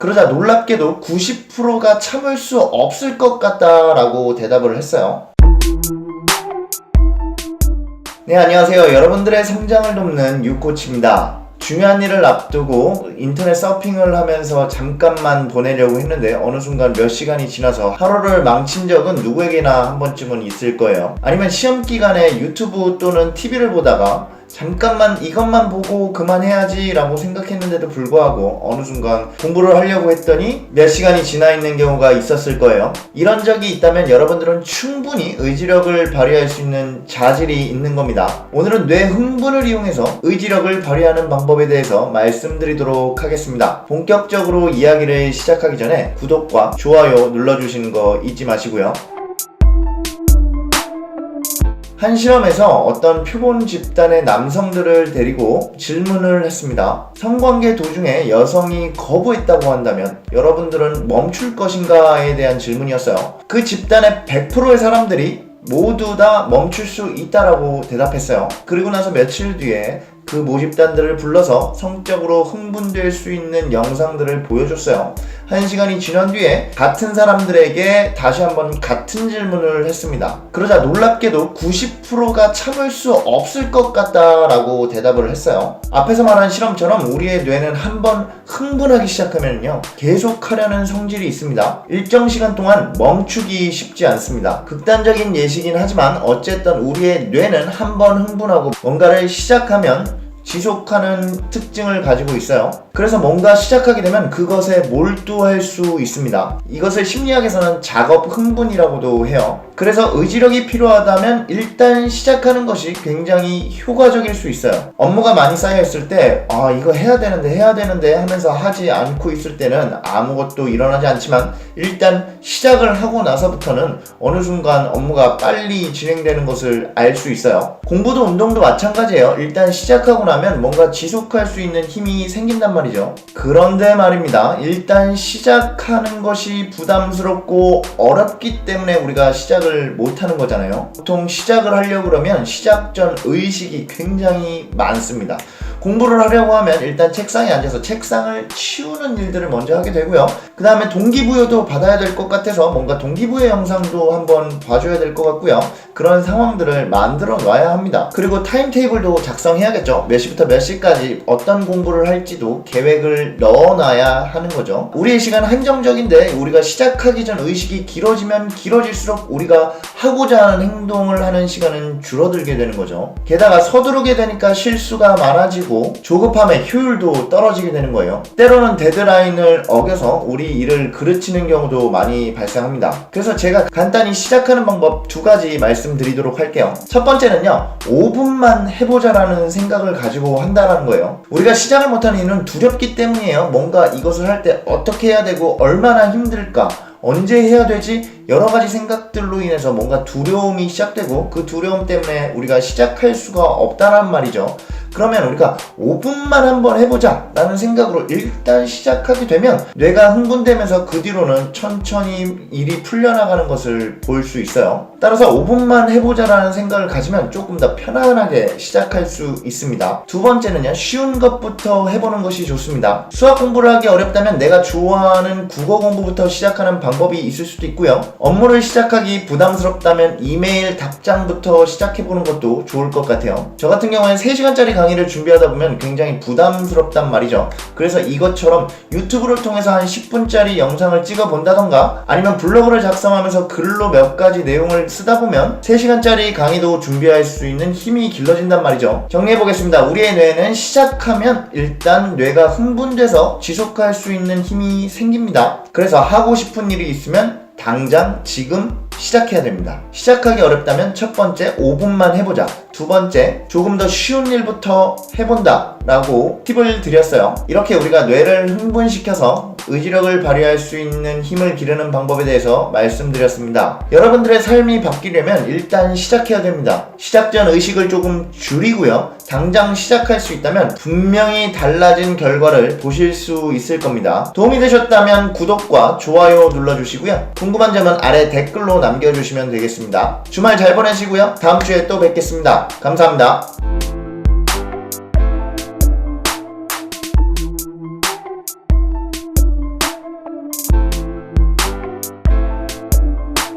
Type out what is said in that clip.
그러자 놀랍게도 90%가 참을 수 없을 것 같다라고 대답을 했어요. 네, 안녕하세요. 여러분들의 성장을 돕는 유코치입니다. 중요한 일을 앞두고 인터넷 서핑을 하면서 잠깐만 보내려고 했는데 어느 순간 몇 시간이 지나서 하루를 망친 적은 누구에게나 한 번쯤은 있을 거예요. 아니면 시험 기간에 유튜브 또는 TV를 보다가 잠깐만 이것만 보고 그만해야지 라고 생각했는데도 불구하고 어느 순간 공부를 하려고 했더니 몇 시간이 지나 있는 경우가 있었을 거예요. 이런 적이 있다면 여러분들은 충분히 의지력을 발휘할 수 있는 자질이 있는 겁니다. 오늘은 뇌 흥분을 이용해서 의지력을 발휘하는 방법에 대해서 말씀드리도록 하겠습니다. 본격적으로 이야기를 시작하기 전에 구독과 좋아요 눌러주시는 거 잊지 마시고요. 한 실험에서 어떤 표본 집단의 남성들을 데리고 질문을 했습니다. 성관계 도중에 여성이 거부했다고 한다면 여러분들은 멈출 것인가에 대한 질문이었어요. 그 집단의 100%의 사람들이 모두 다 멈출 수 있다라고 대답했어요. 그리고 나서 며칠 뒤에 그 모집단들을 불러서 성적으로 흥분될 수 있는 영상들을 보여줬어요. 한 시간이 지난 뒤에 같은 사람들에게 다시 한번 같은 질문을 했습니다. 그러자 놀랍게도 90%가 참을 수 없을 것 같다라고 대답을 했어요. 앞에서 말한 실험처럼 우리의 뇌는 한번 흥분하기 시작하면요. 계속 하려는 성질이 있습니다. 일정 시간 동안 멈추기 쉽지 않습니다. 극단적인 예시긴 하지만 어쨌든 우리의 뇌는 한번 흥분하고 뭔가를 시작하면 지속하는 특징을 가지고 있어요. 그래서 뭔가 시작하게 되면 그것에 몰두할 수 있습니다. 이것을 심리학에서는 작업 흥분이라고도 해요. 그래서 의지력이 필요하다면 일단 시작하는 것이 굉장히 효과적일 수 있어요. 업무가 많이 쌓여있을 때, 아, 이거 해야 되는데, 해야 되는데 하면서 하지 않고 있을 때는 아무것도 일어나지 않지만 일단 시작을 하고 나서부터는 어느 순간 업무가 빨리 진행되는 것을 알 수 있어요. 공부도 운동도 마찬가지예요. 일단 시작하고 나면 뭔가 지속할 수 있는 힘이 생긴단 말이 죠. 그런데 말입니다. 일단 시작하는 것이 부담스럽고 어렵기 때문에 우리가 시작을 못하는 거잖아요. 보통 시작을 하려고 그러면 시작 전 의식이 굉장히 많습니다. 공부를 하려고 하면 일단 책상에 앉아서 책상을 치우는 일들을 먼저 하게 되고요. 그 다음에 동기부여도 받아야 될 것 같아서 뭔가 동기부여 영상도 한번 봐줘야 될 것 같고요. 그런 상황들을 만들어 놔야 합니다. 그리고 타임테이블도 작성해야겠죠. 몇 시부터 몇 시까지 어떤 공부를 할지도 계획을 넣어놔야 하는 거죠. 우리의 시간은 한정적인데 우리가 시작하기 전 의식이 길어지면 길어질수록 우리가 하고자 하는 행동을 하는 시간은 줄어들게 되는 거죠. 게다가 서두르게 되니까 실수가 많아지 고 조급함의 효율도 떨어지게 되는 거예요. 때로는 데드라인을 어겨서 우리 일을 그르치는 경우도 많이 발생합니다. 그래서 제가 간단히 시작하는 방법 두 가지 말씀드리도록 할게요. 첫 번째는요, 5분만 해보자라는 생각을 가지고 한다라는 거예요. 우리가 시작을 못하는 이유는 두렵기 때문이에요. 뭔가 이것을 할 때 어떻게 해야 되고 얼마나 힘들까. 언제 해야 되지? 여러 가지 생각들로 인해서 뭔가 두려움이 시작되고 그 두려움 때문에 우리가 시작할 수가 없다란 말이죠. 그러면 우리가 5분만 한번 해보자 라는 생각으로 일단 시작하게 되면 뇌가 흥분되면서 그 뒤로는 천천히 일이 풀려나가는 것을 볼 수 있어요. 따라서 5분만 해보자 라는 생각을 가지면 조금 더 편안하게 시작할 수 있습니다. 두 번째는요, 쉬운 것부터 해보는 것이 좋습니다. 수학 공부를 하기 어렵다면 내가 좋아하는 국어 공부부터 시작하는 방법이 있을 수도 있고요. 업무를 시작하기 부담스럽다면 이메일 답장부터 시작해보는 것도 좋을 것 같아요. 저 같은 경우에는 3시간짜리 강의를 준비하다 보면 굉장히 부담스럽단 말이죠. 그래서 이것처럼 유튜브를 통해서 한 10분짜리 영상을 찍어 본다던가 아니면 블로그를 작성하면서 글로 몇 가지 내용을 쓰다 보면 3시간짜리 강의도 준비할 수 있는 힘이 길러진단 말이죠. 정리해보겠습니다. 우리의 뇌는 시작하면 일단 뇌가 흥분돼서 지속할 수 있는 힘이 생깁니다. 그래서 하고 싶은 일이 있으면 당장 지금 시작해야 됩니다. 시작하기 어렵다면 첫 번째 5분만 해보자. 두 번째 조금 더 쉬운 일부터 해본다 라고 팁을 드렸어요. 이렇게 우리가 뇌를 흥분시켜서 의지력을 발휘할 수 있는 힘을 기르는 방법에 대해서 말씀드렸습니다. 여러분들의 삶이 바뀌려면 일단 시작해야 됩니다. 시작 전 의식을 조금 줄이고요. 당장 시작할 수 있다면 분명히 달라진 결과를 보실 수 있을 겁니다. 도움이 되셨다면 구독과 좋아요 눌러주시고요. 궁금한 점은 아래 댓글로 남겨주시면 되겠습니다. 주말 잘 보내시고요. 다음 주에 또 뵙겠습니다. 감사합니다.